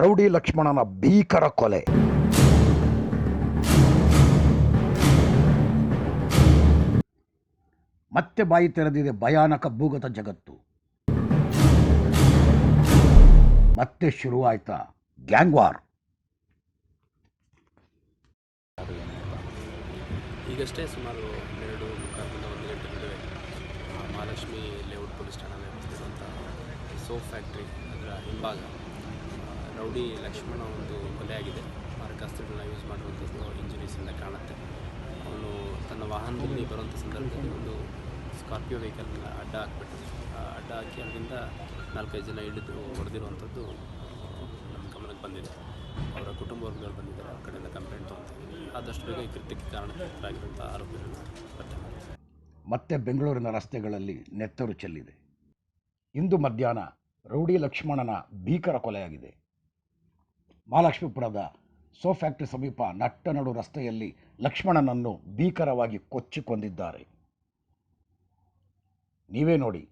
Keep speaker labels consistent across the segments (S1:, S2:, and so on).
S1: Rowdy ಲಕ್ಷ್ಮಣನ ಭೀಕರ ಕೊಲೆ. ಮತ್ತೆ ಬಾಯಿ ತೆರೆದಿದೆ ಭಯಾನಕ ಭೂಗತ ಜಗತ್ತು. ಮತ್ತೆ ಶುರುವಾಯ್ತಾ ಗ್ಯಾಂಗ್ವಾರ್
S2: ಈಗಷ್ಟೇ ಸುಮಾರು ಎರಡು ಮುಕ್ಕಾಲಿಂದ ಒಂದು ಗಂಟೆ ನಡುವೆ ಮಹಾಲಕ್ಷ್ಮಿ ಲೇಔಟ್ ಪೊಲೀಸ್ ಠಾಣೆ ಅಂತ ಸೋಪ್ ಫ್ಯಾಕ್ಟ್ರಿ ಅದರ ಹಿಂಭಾಗ ರೌಡಿ ಲಕ್ಷ್ಮಣ ಒಂದು ಕೊಲೆಯಾಗಿದೆ ಮಾರಕಾಸ್ತ್ರಗಳನ್ನ ಯೂಸ್ ಮಾಡುವಂಥದ್ದು ಇಂಜುರೀಸಿಂದ ಕಾಣುತ್ತೆ. ಅವನು ತನ್ನ ವಾಹನದಲ್ಲಿ ಬರುವಂಥ ಸಂದರ್ಭದಲ್ಲಿ ಒಂದು ಸ್ಕಾರ್ಪಿಯೋ ವೆಹಿಕಲ್ನ ಅಡ್ಡ ಹಾಕ್ಬಿಟ್ಟು ಆ ಅಡ್ಡ ಹಾಕಿ ಅದರಿಂದ ನಾಲ್ಕೈದು ಜನ ಹಿಡಿದು ಹೊಡೆದಿರುವಂಥದ್ದು ನಮ್ಮ ಗಮನಕ್ಕೆ ಬಂದಿದೆ. ಅವರ ಕುಟುಂಬ ವರ್ಗದವರು ಬಂದಿದ್ದಾರೆ. ಅವ್ರ ಕಡೆಯಿಂದ ಕಂಪ್ಲೇಂಟ್ ತೊಗೊತೀವಿ ಆದಷ್ಟು ಬೇಗ ಈ ಕೃತ್ಯಕ್ಕೆ ಕಾರಣಕರ್ತರಾಗಿರುವಂಥ ಆರೋಪಿಗಳನ್ನ ಪತ್ತೆ
S1: ಮತ್ತೆ ಬೆಂಗಳೂರಿನ ರಸ್ತೆಗಳಲ್ಲಿ ನೆತ್ತರು ಚೆಲ್ಲಿದೆ. ಇಂದು ಮಧ್ಯಾಹ್ನ ರೌಡಿ ಲಕ್ಷ್ಮಣನ ಭೀಕರ ಕೊಲೆಯಾಗಿದೆ. ಮಹಾಲಕ್ಷ್ಮೀಪುರದ ಸೋ ಫ್ಯಾಕ್ಟರಿ ಸಮೀಪ ನಟ್ಟನಡು ರಸ್ತೆಯಲ್ಲಿ ಲಕ್ಷ್ಮಣನನ್ನು ಭೀಕರವಾಗಿ ಕೊಚ್ಚಿ ಕೊಂದಿದ್ದಾರೆ ನೀವೇ ನೋಡಿ,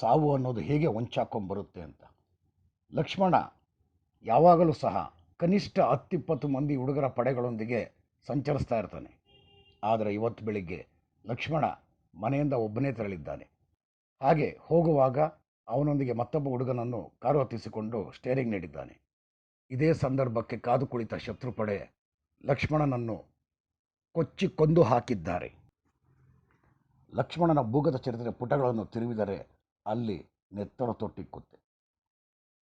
S1: ಸಾವು ಅನ್ನೋದು ಹೇಗೆ ಹೊಂಚಾಕೊಂಬರುತ್ತೆ ಅಂತ. ಲಕ್ಷ್ಮಣ ಯಾವಾಗಲೂ ಸಹ ಕನಿಷ್ಠ ಹತ್ತಿಪ್ಪತ್ತು ಮಂದಿ ಹುಡುಗರ ಪಡೆಗಳೊಂದಿಗೆ ಸಂಚರಿಸ್ತಾ ಇರ್ತಾನೆ. ಆದರೆ ಇವತ್ತು ಬೆಳಿಗ್ಗೆ ಲಕ್ಷ್ಮಣ ಮನೆಯಿಂದ ಒಬ್ಬನೇ ತೆರಳಿದ್ದಾನೆ. ಹಾಗೆ ಹೋಗುವಾಗ ಅವನೊಂದಿಗೆ ಮತ್ತೊಬ್ಬ ಹುಡುಗನನ್ನು ಕಾರು ಹತ್ತಿಸಿಕೊಂಡು ಸ್ಟೇರಿಂಗ್ ನೀಡಿದ್ದಾನೆ. ಇದೇ ಸಂದರ್ಭಕ್ಕೆ ಕಾದು ಕುಳಿತ ಶತ್ರುಪಡೆ ಲಕ್ಷ್ಮಣನನ್ನು ಕೊಚ್ಚಿ ಕೊಂದು ಹಾಕಿದ್ದಾರೆ. ಲಕ್ಷ್ಮಣನ ಭೂಗತ ಚರಿತ್ರೆ ಪುಟಗಳನ್ನು ತಿರುವಿದರೆ ಅಲ್ಲಿ ನೆತ್ತಡ ತೊಟ್ಟಿಕ್ಕುತ್ತೆ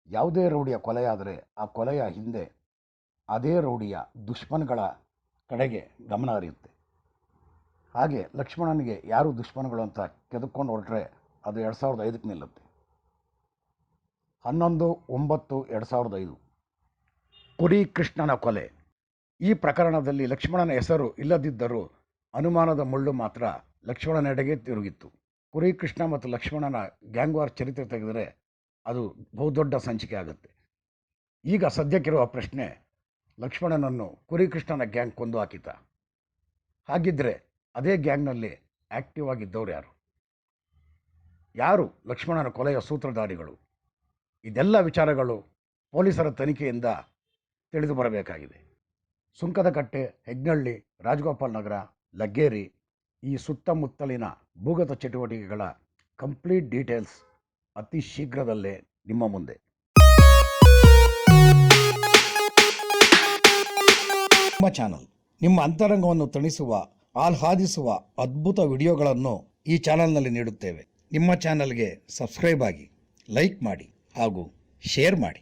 S1: ಯಾವುದೇ ರೌಡಿಯ ಕೊಲೆಯಾದರೆ ಆ ಕೊಲೆಯ ಹಿಂದೆ ಅದೇ ರೌಡಿಯ ದುಷ್ಮನ್ಗಳ ಕಡೆಗೆ ಗಮನ ಹರಿಯುತ್ತೆ. ಹಾಗೆ ಲಕ್ಷ್ಮಣನಿಗೆ ಯಾರು ದುಷ್ಮನ್ಗಳು ಅಂತ ಕೆದಕೊಂಡು ಹೊರಟ್ರೆ ಅದು ಎರಡು ಸಾವಿರದ ಐದಕ್ಕೆ ನಿಲ್ಲುತ್ತೆ. ಹನ್ನೊಂದು, ಒಂಬತ್ತು, ಎರಡು ಸಾವಿರದ ಐದು. ಕುರಿ ಕೃಷ್ಣನ ಕೊಲೆ. ಈ ಪ್ರಕರಣದಲ್ಲಿ ಲಕ್ಷ್ಮಣನ ಹೆಸರು ಇಲ್ಲದಿದ್ದರೂ ಅನುಮಾನದ ಮುಳ್ಳು ಮಾತ್ರ ಲಕ್ಷ್ಮಣನೆಡೆಗೆ ತಿರುಗಿತ್ತು. ಕುರಿ ಕೃಷ್ಣ ಮತ್ತು ಲಕ್ಷ್ಮಣನ ಗ್ಯಾಂಗ್ವಾರ್ ಚರಿತ್ರೆ ತೆಗೆದರೆ ಅದು ಬಹುದೊಡ್ಡ ಸಂಚಿಕೆ ಆಗುತ್ತೆ. ಈಗ ಸದ್ಯಕ್ಕಿರುವ ಪ್ರಶ್ನೆ, ಲಕ್ಷ್ಮಣನನ್ನು ಕುರಿ ಕೃಷ್ಣನ ಗ್ಯಾಂಗ್ ಕೊಂದು ಹಾಕಿತ ಹಾಗಿದ್ದರೆ ಅದೇ ಗ್ಯಾಂಗ್ನಲ್ಲಿ ಆ್ಯಕ್ಟಿವ್ ಆಗಿದ್ದವ್ರು ಯಾರು? ಯಾರು ಲಕ್ಷ್ಮಣನ ಕೊಲೆಯ ಸೂತ್ರಧಾರಿಗಳು? ಇದೆಲ್ಲ ವಿಚಾರಗಳು ಪೊಲೀಸರ ತನಿಖೆಯಿಂದ ತಿಳಿದು ಬರಬೇಕಾಗಿದೆ. ಸುಂಕದಕಟ್ಟೆ ಹೆಗ್ನಳ್ಳಿ, ರಾಜಗೋಪಾಲ್ ನಗರ, ಲಗ್ಗೇರಿ, ಈ ಸುತ್ತಮುತ್ತಲಿನ ಭೂಗತ ಚಟುವಟಿಕೆಗಳ ಕಂಪ್ಲೀಟ್ ಡೀಟೇಲ್ಸ್ ಅತಿ ಶೀಘ್ರದಲ್ಲೇ ನಿಮ್ಮ ಮುಂದೆ. ನಿಮ್ಮ ಚಾನಲ್, ನಿಮ್ಮ ಅಂತರಂಗವನ್ನು ತಣಿಸುವ ಆಹ್ಲಾದಿಸುವ ಅದ್ಭುತ ವಿಡಿಯೋಗಳನ್ನು ಈ ಚಾನಲ್ನಲ್ಲಿ ನೀಡುತ್ತೇವೆ. ನಿಮ್ಮ ಚಾನಲ್ಗೆ ಸಬ್ಸ್ಕ್ರೈಬ್ ಆಗಿ, ಲೈಕ್ ಮಾಡಿ ಹಾಗೂ ಶೇರ್ ಮಾಡಿ.